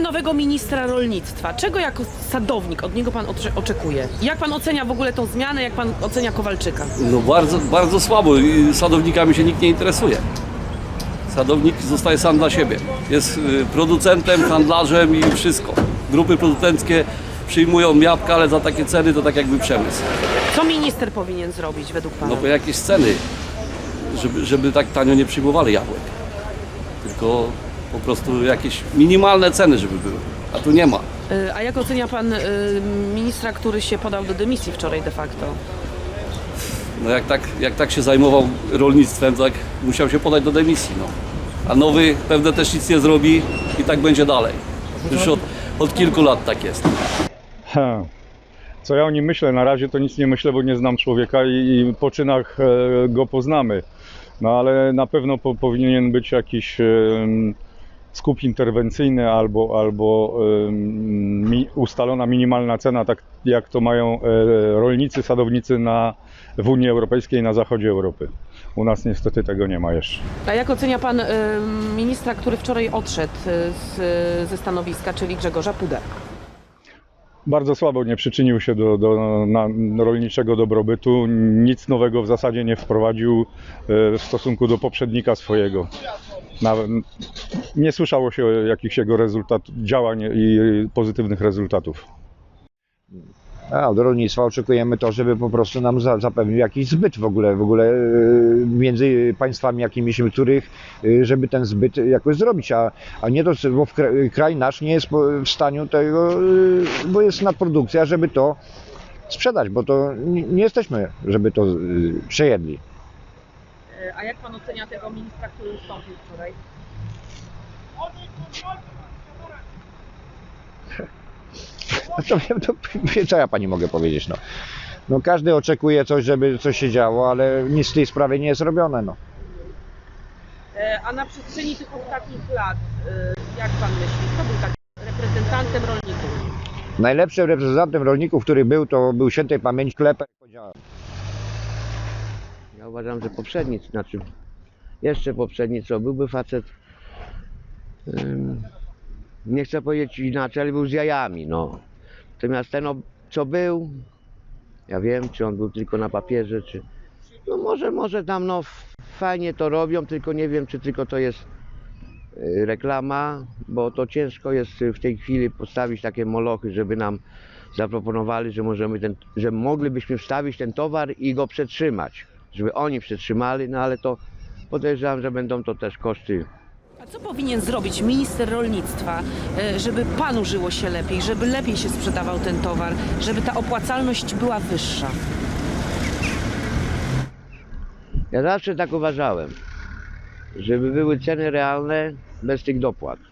nowego ministra rolnictwa. Czego jako sadownik od niego pan oczekuje? Jak pan ocenia w ogóle tą zmianę? Jak pan ocenia Kowalczyka? No bardzo, bardzo słabo. Sadownikami się nikt nie interesuje. Sadownik zostaje sam dla siebie. Jest y, producentem, handlarzem i wszystko. Grupy producenckie przyjmują jabłka, ale za takie ceny to tak jakby przemysł. Co minister powinien zrobić według pana? No bo jakieś ceny, żeby, żeby tak tanio nie przyjmowali jabłek. Tylko po prostu jakieś minimalne ceny, żeby były. A tu nie ma. Y, A jak ocenia pan y, ministra, który się podał do dymisji wczoraj de facto? No jak tak, jak tak się zajmował rolnictwem, to tak musiał się podać do dymisji. No. A nowy pewnie też nic nie zrobi i tak będzie dalej. Już od, od kilku lat tak jest. Ha. Co ja o nim myślę? Na razie to nic nie myślę, bo nie znam człowieka i, i po czynach e, go poznamy. No ale na pewno po, powinien być jakiś skup interwencyjny albo, albo mi, ustalona minimalna cena, tak jak to mają e, rolnicy, sadownicy na, w Unii Europejskiej na zachodzie Europy. U nas niestety tego nie ma jeszcze. A jak ocenia pan y, ministra, który wczoraj odszedł y, z, ze stanowiska, czyli Grzegorza Pudę? Bardzo słabo nie przyczynił się do, do na, rolniczego dobrobytu. Nic nowego w zasadzie nie wprowadził e, w stosunku do poprzednika swojego. Na, nie słyszało się o jakichś jego działań i pozytywnych rezultatów. A od rolnictwa oczekujemy to, żeby po prostu nam za, zapewnił jakiś zbyt w ogóle, w ogóle e, między państwami jakimiś, których, e, żeby ten zbyt jakoś zrobić, a, a nie to, bo kraj nasz nie jest w stanie tego, e, bo jest nadprodukcja, żeby to sprzedać, bo to nie, jesteśmy, żeby to przejedli. A jak pan ocenia tego ministra, który ustąpił wczoraj? No to, to, co ja pani mogę powiedzieć, no. No każdy oczekuje coś, żeby coś się działo, ale nic w tej sprawie nie jest robione, no. E, A na przestrzeni tych ostatnich lat, y, jak pan myśli, kto był takim reprezentantem rolników? Najlepszym reprezentantem rolników, który był, to był świętej pamięci Klepek. powiedziałem. Uważam, że poprzedni, znaczy jeszcze poprzedni, co byłby facet, ym, nie chcę powiedzieć inaczej, ale był z jajami, no. Natomiast ten, co był, ja wiem, czy on był tylko na papierze, czy, no może, może tam, no fajnie to robią, tylko nie wiem, czy tylko to jest y, reklama, bo to ciężko jest y, w tej chwili postawić takie molochy, żeby nam zaproponowali, że możemy ten, że moglibyśmy wstawić ten towar i go przetrzymać, żeby oni przetrzymali, no ale to podejrzewam, że będą to też koszty A co powinien zrobić minister rolnictwa, e, żeby panu żyło się lepiej, żeby lepiej się sprzedawał ten towar, żeby ta opłacalność była wyższa? Ja zawsze tak uważałem, żeby były ceny realne bez tych dopłat.